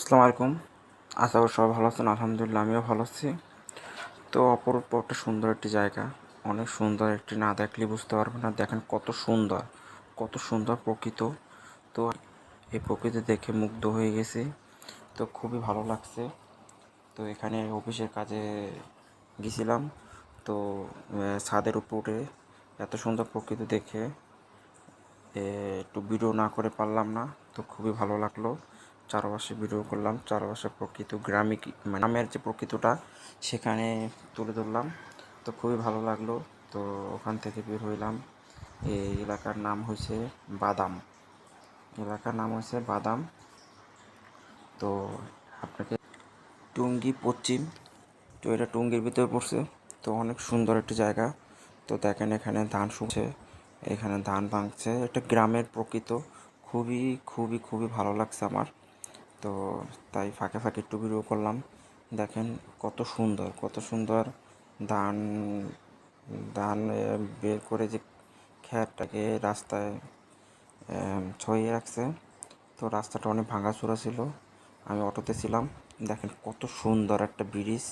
আসসালামু আলাইকুম। আশা করি সবাই ভালো আছেন। আলহামদুলিল্লাহ, আমিও ভালো আছি। তো অপরূপ একটা সুন্দর একটি জায়গা। অনেক সুন্দর একটি না দেখলে বুঝতে পারবেন না। দেখেন কত সুন্দর কত সুন্দর প্রকৃত। তো এই প্রকৃতি দেখে মুগ্ধ হয়ে গেছি। তো খুবই ভালো লাগছে। তো এখানে অফিসের কাজে গেছিলাম। তো ছাদের উপরে এত সুন্দর প্রকৃতি দেখে একটু ভিডিও না করে পারলাম না। তো খুবই ভালো লাগল। চারপাশে ভিডিও করলাম, চারপাশে প্রকৃত গ্রামিক মানে গ্রামের যে প্রকৃতটা, সেখানে তুলে ধরলাম। তো খুবই ভালো লাগল। তো ওখান থেকে বের হইলাম। এই এলাকার নাম হয়েছে বাদাম। এলাকার নাম হয়েছে বাদাম। তো আপনাকে টুঙ্গি পশ্চিম। তো এটা টুঙ্গির ভিতরে পড়ছে। তো অনেক সুন্দর একটি জায়গা। তো দেখেন এখানে ধান শুনছে এখানে ধান ভাঙছে। এটা গ্রামের প্রকৃত। খুবই খুবই খুবই ভালো লাগছে আমার। তো তাই ফাঁকে ফাঁকে একটু ভিডিও করলাম। দেখেন কত সুন্দর কত সুন্দর ধান ধান বের করে যে খ্যারটাকে রাস্তায় ছড়িয়ে রাখছে। তো রাস্তাটা অনেক ভাঙাচোরা ছিল। আমি অটোতে ছিলাম। দেখেন কত সুন্দর একটা ব্রিজ।